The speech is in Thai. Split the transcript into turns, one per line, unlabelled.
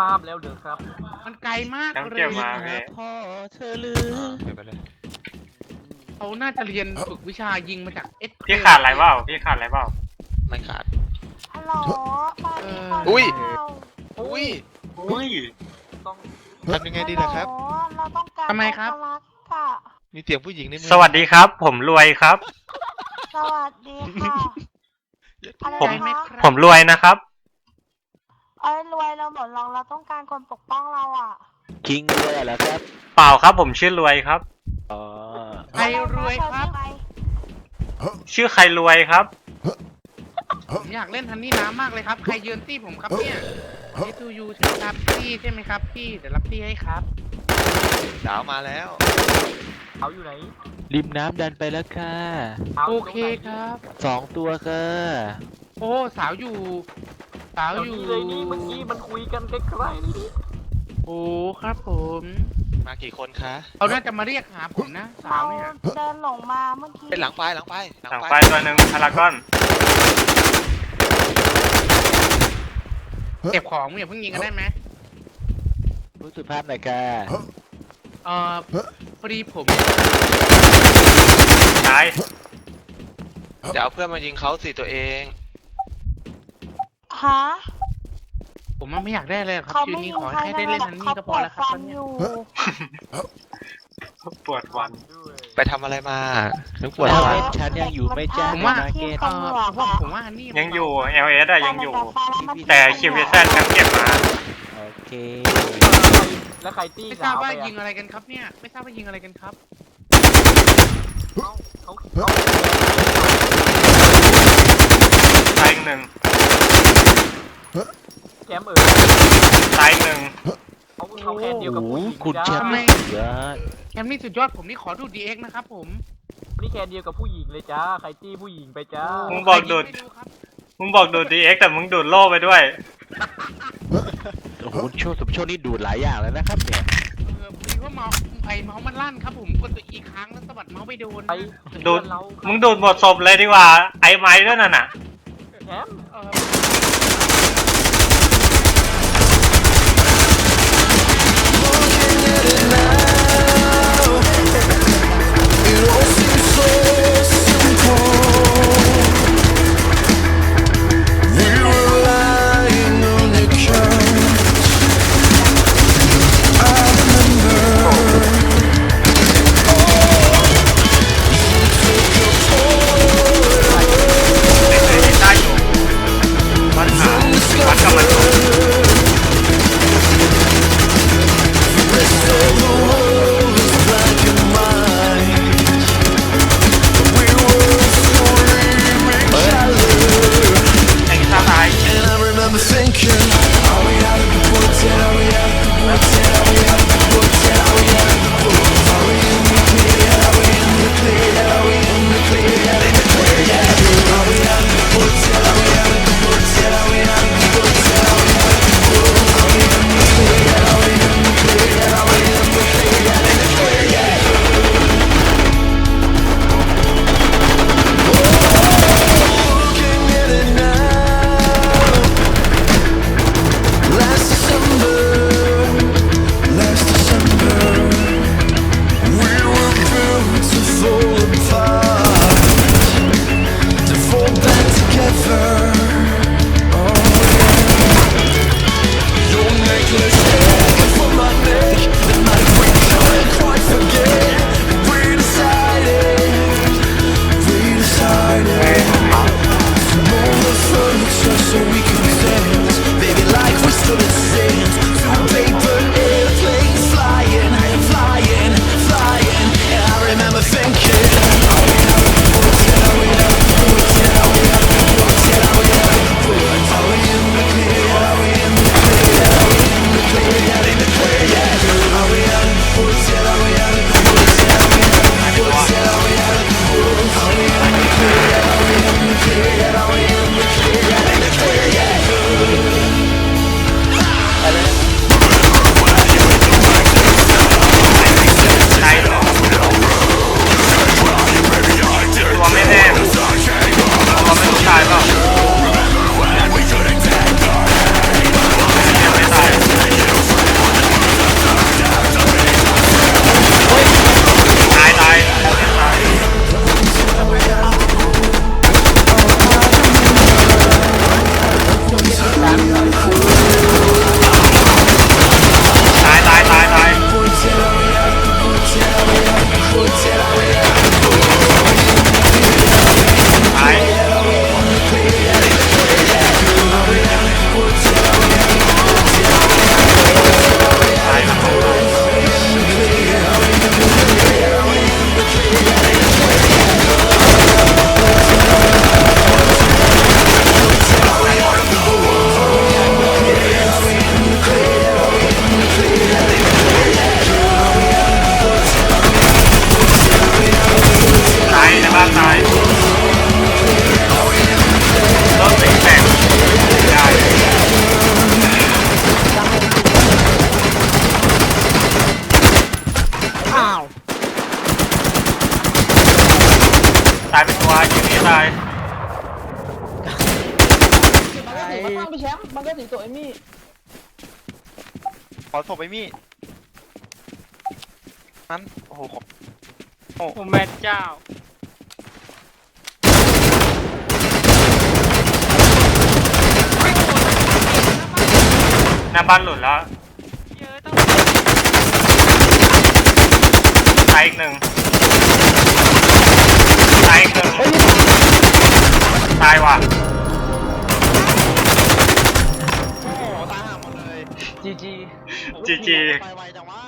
ภาพแล้วเด้อครับ
มันไกลมาก
ต้อง
เล
เก็
ย
บมาพี่
พ่อเธอลือ
เก็บไปเลย
เขาน่าจะเรียนฝึกวิชายิงมาจากเอส
พี่ขาดอะไรเปล่าพี่ขาดอะไรเปล่า
ไม่ขาด
ฮัลโหลตอนนี้ตอน
อุ้ย
เรา
อุ้ย
อุ้ย
ต้อง
ทำยังไงดีล่ะครับ
ฮัลโหลเราต้องการ
ทำไมครับ
อัตลักษณ์ค่ะ
มีเสียงผู้หญิงในมือ
สวัสดีครับ ผมรวยครับ
สวัสดีค่ะอะไร
ผม
นะ
ไหม
คะ
ครับ
ผมรวยนะครับ
เอ้ยรวยเราหมดลองเราต้องการคนปกป้องเราอะ
คิงด้วยเหรอครับ
เปล่าครับผมชื่อรวยครับ
อ๋อ
ใครรวยครับ
อะไนะเธอ
ชื่อใครรวยครับ
ผมอยากเล่นทันนี่น้ำมากเลยครับ ใครยืนตี้ผมครับเนี่ยนี่ทูยูใช่ไหมครับพี่ใช่ไหมครับพี่เดี๋ยวรับพี่ให้ครับ
สาวมาแล้ว
เขาอยู่ไหน
ริมน้ำดันไปแล้วค่ะ
ขา
โอ
ยู่
เค
ตรงไหน
ครับ
สองตัวค่ะ
โอ้สาวอยู่ สาว
เอา
อยู่
นี่เลยนี่เมื่อกี้มันคุยกันใกล้ๆนี่
โอ้ครับผม
มากี่คนคะ
เขาน่าจะมาเรียกหาผมนะสา
เรา
วเนี่ย
เดินหลงมาเมื่อกี้
เป็นหลังไปหลังไป
หลังไฟตัวหนึ่งพารากอน
เก็บของอย่าเพิ่งยิงกันได้ไหม
รู้สุภาพหน่อยค่ะ
เอ่อพอดีผม
ตาย
จะเอาเพื่อนมายิงเขาสิตัวเอง
ฮะ
ผมมันไม่อยากได้เลยครับ
เขา
ชีวิต
ไม่
นี้
ยิง
ขอ
ใคร
ให้ได้เล่นทันนี่ก็พอแล้วครับ
เขา
ตอน
ป
เนี้
วยดฟันอยู่
ปวดวัน
ด้วย
ไปทำอะไรมาถึงปวด
แล้ว
ฟัน
เล่นฉันยังอยู่ไหม่จ้า
ผมว่า
เกต
เอ่อผมว่าผมว่าฮันนี่
ยังอยู่ LS อะยังอยู่
มัน
แต่คิวเวซฉันเก็บมา
โอเค
แล้วใครตี้
ไม่ทราบ
สาวไป
ว่า
อะ
ยิงอะไรกันครับเนี่ย ไม่ทราบว่ายิงอะไรกันครับ
เอ้าเขาเขา
ตายอีกหนึ่ง
แกมเอ๋ย
ตายหนึ่ง
เขาเขาแคนเดียวกับ
โอ้
ผู้
โห
ญิง
คุณแชม
ทำ
ป์
ไม
สุดยอด
แคมป์นี่สุดยอดผมนี่ขอดูดีเอ็กนะครับผม
นี่แคนเดียวกับผู้หญิงเลยจ้าใครตี้ผู้หญิงไปจ้า
มึงบอกดูด
มึ
งบอกดูด DX แต่มึงดูดโล่ไปด้วย
โอ้โหช่วงสมช่วงนี้ดูดหลายอย่างแล้วนะครับเนี่ย
เออพอดีว่าเมาส์ไอเมาส์มันลั่นครับผมกดตัวอีกครั้งแล้วสะบัดเมาส์ไปโดน
ไป
ดูด
นเรา
มึงดูดหมดศพเลยดีกว่า ไอ้ไม้ด้วยน่ะน่ะ
แคม
เแช
มป์มันก็สีตัวเอมี่
ขอศพไอ้มี่นั้นโอ้โหขอบ
โอ้แม่เจ้า
หน้าบ้านหลุดแล้ว
เยอะต้อง
ตายอีกหนึ่งตายอีกหนึ่งตายว่ะ
จีจี
จีจี
ไปไวจังวะ